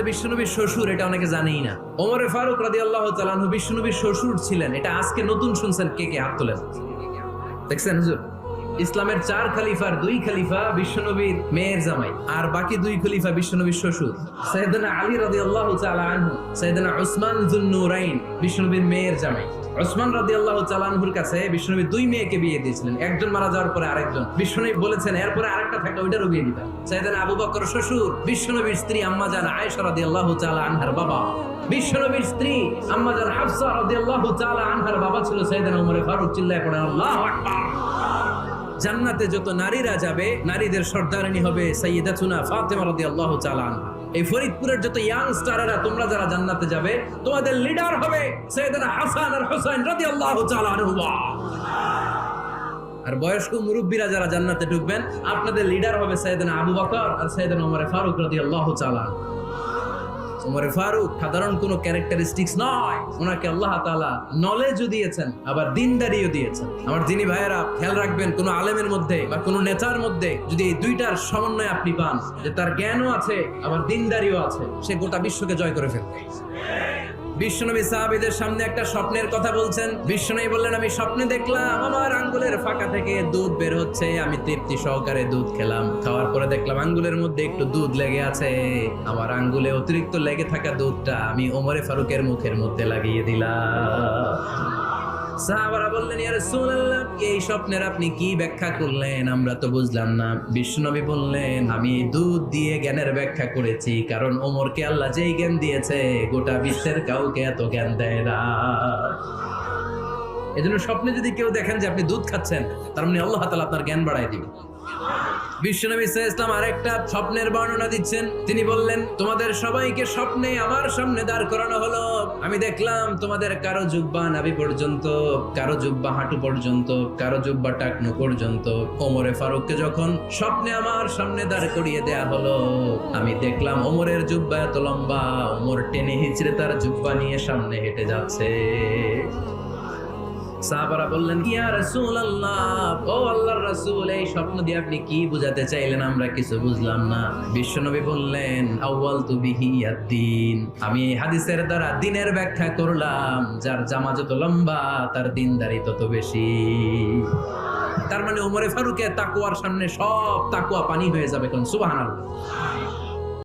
বিশ্বনবীর শ্বশুর, এটা অনেকে জানেই না। ওমরে ফারুক রাদি আল্লাহ তালানহু বিষ্ণুনবীর শ্বশুর ছিলেন। এটা আজকে নতুন শুনছেন কে কে হাত তোলেন? দেখছেন হুজুর? ইসলামের চার খলিফার দুই খলিফা বিশ্বনবীর মেয়ের জামাই, আর বাকি দুই খলিফা বিশ্বনবীর শ্বশুর। সৈয়দনা আলী রাদি আল্লাহ আনহু সৈয়দনা উসমান জুন্নুরাইন বিশ্বনবীর মেয়ের জামাই। ওসমান রাদি আল্লাহ চালানহুর কাছে বিশ্বনবী দুই মেয়েকে বিয়ে দিয়েছিলেন, একজন মারা যাওয়ার পরে আরেকজন। বিশ্বনবী বলেছেন, এরপরে আরেকটা ওইটারও বিয়ে দিবেন সাইদান আবু বকর শ্বশুর, বিশ্বনবীর স্ত্রী আম্মা জান আয়েশা রাদি আল্লাহ আনহার বাবা। বিশ্বনবীর স্ত্রী হাফসা আনহার বাবা ছিল সাইদান উমরে ফারুক, চিল্লায় পড়ে, আল্লাহ আকবার। জান্নাতে যত নারীরা যাবে, নারীদের সর্দারিনী হবে সাইয়্যিদাতুনা ফাতেমা রাদিয়াল্লাহু তাআলা আনহা। এই ফরিদপুরের যত ইয়াং স্টারেরা তোমরা যারা জান্নাতে যাবে, তোমাদের লিডার হবে সৈয়দনা হাসান আর হুসাইন রাদিয়াল্লাহু তাআলা আনহুমা। আর বয়স্ক মুরব্বীরা যারা জান্নাতে ঢুকবেন, আপনাদের লিডার হবে সৈয়দনা আবু বকর আর সৈয়দনা ওমর ফারুক রাদিয়াল্লাহু তাআলা আনহু। ওমরে ফারুক সাধারণ কোনো ক্যারেক্টারিস্টিক্স নয়। ওনাকে আল্লাহ তালা নলেজও দিয়েছেন, আবার দিনদারিও দিয়েছেন। আমার দিনী ভাইয়েরা, খেয়াল রাখবেন, কোনো আলেমের মধ্যে বা কোনো নেতার মধ্যে যদি এই দুইটার সমন্বয় আপনি পান, যে তার জ্ঞানও আছে, আবার দিনদারিও আছে, সে গোটা বিশ্বকে জয় করে ফেলবে। বিশ্বনবী সাহাবিদের সামনে একটা স্বপ্নের কথা বলছেন। বিশ্বনবী বললেন, আমি স্বপ্নে দেখলাম, আমার আঙ্গুলের ফাঁকা থেকে দুধ বের হচ্ছে, আমি তৃপ্তি সহকারে দুধ খেলাম। খাওয়ার পরে দেখলাম আঙ্গুলের মধ্যে একটু দুধ লেগে আছে। আমার আঙ্গুলে অতিরিক্ত লেগে থাকা দুধটা আমি ওমরে ফারুকের মুখের মধ্যে লাগিয়ে দিলাম। এই স্বপ্নের আপনি কি ব্যাখ্যা করলেন? আমরা তো বুঝলাম না। বিশ্বনবী বললেন, আমি দুধ দিয়ে জ্ঞানের ব্যাখ্যা করেছি, কারণ ওমরকে আল্লাহ যেই জ্ঞান দিয়েছে, গোটা বিশ্বের কাউকে এত জ্ঞান দেয় না। এজন্য স্বপ্নে যদি কেউ দেখেন যে আপনি দুধ খাচ্ছেন, তার মানে আল্লাহ তাআলা আপনার জ্ঞান বাড়ায় দিবে। বিশ্বনবী ইসা ইসলাম আরেকটা স্বপ্নের বর্ণনা দিচ্ছেন। তিনি বললেন, তোমাদের সবাইকে স্বপ্নে আমার সামনে দাঁড় করানো হলো। আমি দেখলাম তোমাদের কারও জুব্বা নাভি পর্যন্ত, কারও জুব্বা হাঁটু পর্যন্ত, কারও জুব্বা টাকনো পর্যন্ত। ওমরে ফারুককে যখন স্বপ্নে আমার সামনে দাঁড় করিয়ে দেয়া হলো, আমি দেখলাম ওমরের জুব্বা এত লম্বা, ওমর টেনে হিচড়ে তার জুব্বা নিয়ে সামনে হেঁটে যাচ্ছে। সাহাবারা বললেন, ইয়া রাসূলুল্লাহ, ও আল্লাহর রাসূল, এই স্বপ্ন দিয়ে আপনি কি বুঝাতে চাইলেন? আমরা কিছু বুঝলাম না। বিশ্বনবী বললেন, আউয়াল তু বিহি আদ-দ্বীন আমি এই হাদিসের দ্বারা দিনের ব্যাখ্যা করলাম, যার জামা যত লম্বা, তার দিনদারি তত বেশি। তার মানে ওমরে ফারুকের তাকুয়ার সামনে সব তাকুয়া পানি হয়ে যাবে কোন? সুবহানাল্লাহ।